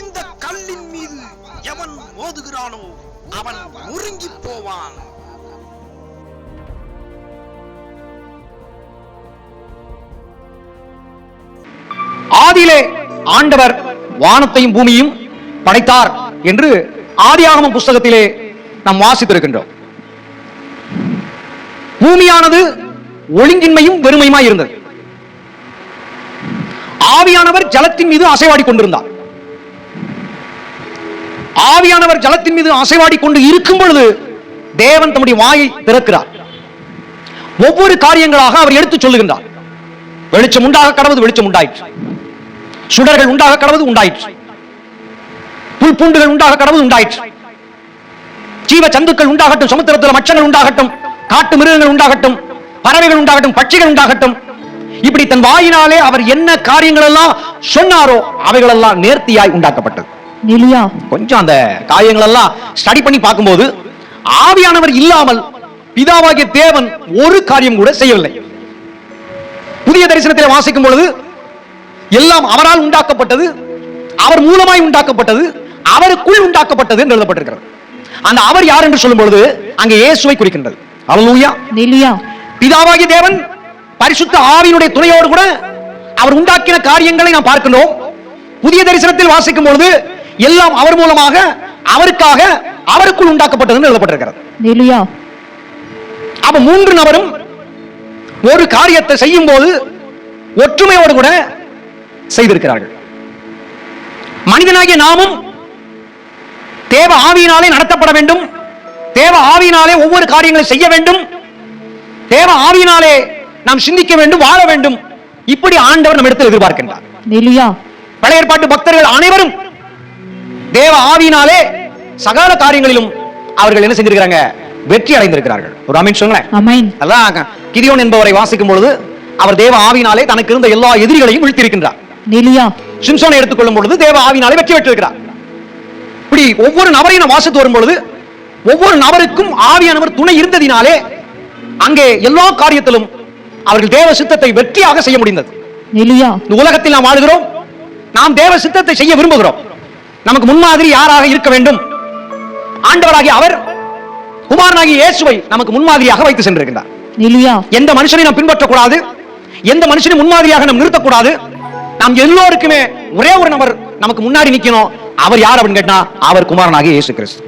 இந்த கல்லின் மீது எவன் மோதுகிறானோ அவன் நொறுங்கி போவான். ஆதியிலே ஆண்டவர் வானத்தையும் பூமியும் படைத்தார் என்று ஆதியாகம புஸ்தகத்திலே நாம் வாசித்திருக்கின்றோம். பூமியானது ஒழுங்கின்மையும் வெறுமையுமாய் இருந்தது ஆவியானவர் ஜலத்தின் மீது அசைவாடி கொண்டிருந்தார். ஆவியானவர் ஜலத்தின் மீது அசைவாடி கொண்டு இருக்கும் பொழுது தேவன் தம்முடைய வாயை திறக்கிறார். ஒவ்வொரு காரியங்களாக அவர் எடுத்துச் சொல்லுகின்றார். வெளிச்சம் உண்டாக கடவுது வெளிச்சம் உண்டாயிற்று. சுடர்கள் உண்டாக கடவுது உண்டாயிற்று. புல் பூண்டுகள் உண்டாக கடவுது உண்டாயிற்று. ஜீவ சந்துக்கள் உண்டாகட்டும் சமுத்திரத்தில் மச்சங்கள் உண்டாகட்டும் காட்டு மிருகங்கள் உண்டாகட்டும் பறவைகள் உண்டாகட்டும் பட்சிகள் உண்டாகட்டும். இப்படி தன் வாயினாலே அவர் என்ன காரியங்கள் எல்லாம் சொன்னாரோ அவைகளெல்லாம் நேர்த்தியாய் உண்டாக்கப்பட்டது. நிலியா. கொஞ்சம் அந்த காரியங்கள் எல்லாம் ஸ்டடி பண்ணி பார்க்கும்போது ஆவியானவர் இல்லாமல் பிதாவாகிய தேவன் ஒரு காரியம் கூட செய்யவில்லை. புதிய தரிசனத்தில் வாசிக்கும் பொழுது எல்லாம் அவரால் உண்டாக்கப்பட்டது அவர் மூலமாய் உண்டாக்கப்பட்டது அவருக்குள் உண்டாக்கப்பட்டது என்று எழுதப்பட்டிருக்கிறது. அந்த அவர் யார் என்று சொல்லும் பொழுது அங்கே இயேசுவை குறிக்கின்றது. அல்லேலூயா நிலியா. பிதாவாகிய தேவன் பரிசுத்த ஆவியினுடைய துணையோடு கூட அவர் உண்டாக்கின காரியங்களை நாம் பார்க்கின்றோம். புதிய தரிசனத்தில் வாசிக்கும் பொழுது எல்லாம் அவர் மூலமாக அவருக்காக அவருக்குள் உண்டாக்கப்பட்டது எழுதப்பட்டிருக்கிறது. அப்ப மூன்று நபரும் ஒரு காரியத்தை செய்யும் போது ஒற்றுமையோடு கூட செய்திருக்கிறார்கள். மனிதனாகிய நாமும் தேவ ஆவியினாலே நடத்தப்பட வேண்டும். தேவ ஆவியினாலே ஒவ்வொரு காரியங்களை செய்ய வேண்டும். தேவ ஆவியினாலே நாம் சிந்திக்க வேண்டும் வாழ வேண்டும். இப்படி ஆண்டவர் நம்ம இடத்தில் எதிர்பார்க்கின்றார் பழைய ஏற்பாட்டு பக்தர்கள் அனைவரும் தேவ ஆவியினாலே சகல காரியங்களிலும் அவர்கள் என்ன செஞ்சிருக்கிறாங்க? வெற்றி அடைந்திருக்கிறார்கள். ஒரு அமீன் சொல்லுங்களேன். அதான் கிதியோன் என்பவரை வாசிக்கும் பொழுது அவர் தேவ ஆவினாலே தனக்கு இருந்த எல்லா எதிரிகளையும் வீழ்த்தியிருக்கின்றார். நிலியா. சிம்சோனை எடுத்துக்கொள்ளும் பொழுது தேவ ஆவினாலே வெற்றி பெற்றிருக்கிறார். இப்படி ஒவ்வொரு நபரையும் வாசித்து வரும் பொழுது ஒவ்வொரு நபருக்கும் ஆவியானவர் துணை இருந்ததினாலே அங்கே எல்லா காரியத்திலும் அவர்கள் தேவ சித்தத்தை வெற்றியாக செய்ய முடிந்தது. உலகத்தில் நாம் வாழுகிறோம். நாம் தேவ சித்தத்தை செய்ய விரும்புகிறோம். நமக்கு முன்மாதிரி யாராக இருக்க வேண்டும்? ஆண்டவராகிய அவர் குமாரனாகிய இயேசுவை நமக்கு முன்மாதிரியாக வைத்து சென்றிருக்கின்றார். நிலியா எந்த மனுஷனை நாம் பின்பற்றக்கூடாது? எந்த மனுஷனை முன்மாதிரியாக நாம் நிறுத்தக்கூடாது? நாம் எல்லோருக்குமே ஒரே ஒரு நபர் நமக்கு முன்னாடி நிக்கணும். அவர் யார் அப்படின்னு கேட்டா அவர் குமாரனாகிய இயேசு கிறிஸ்து.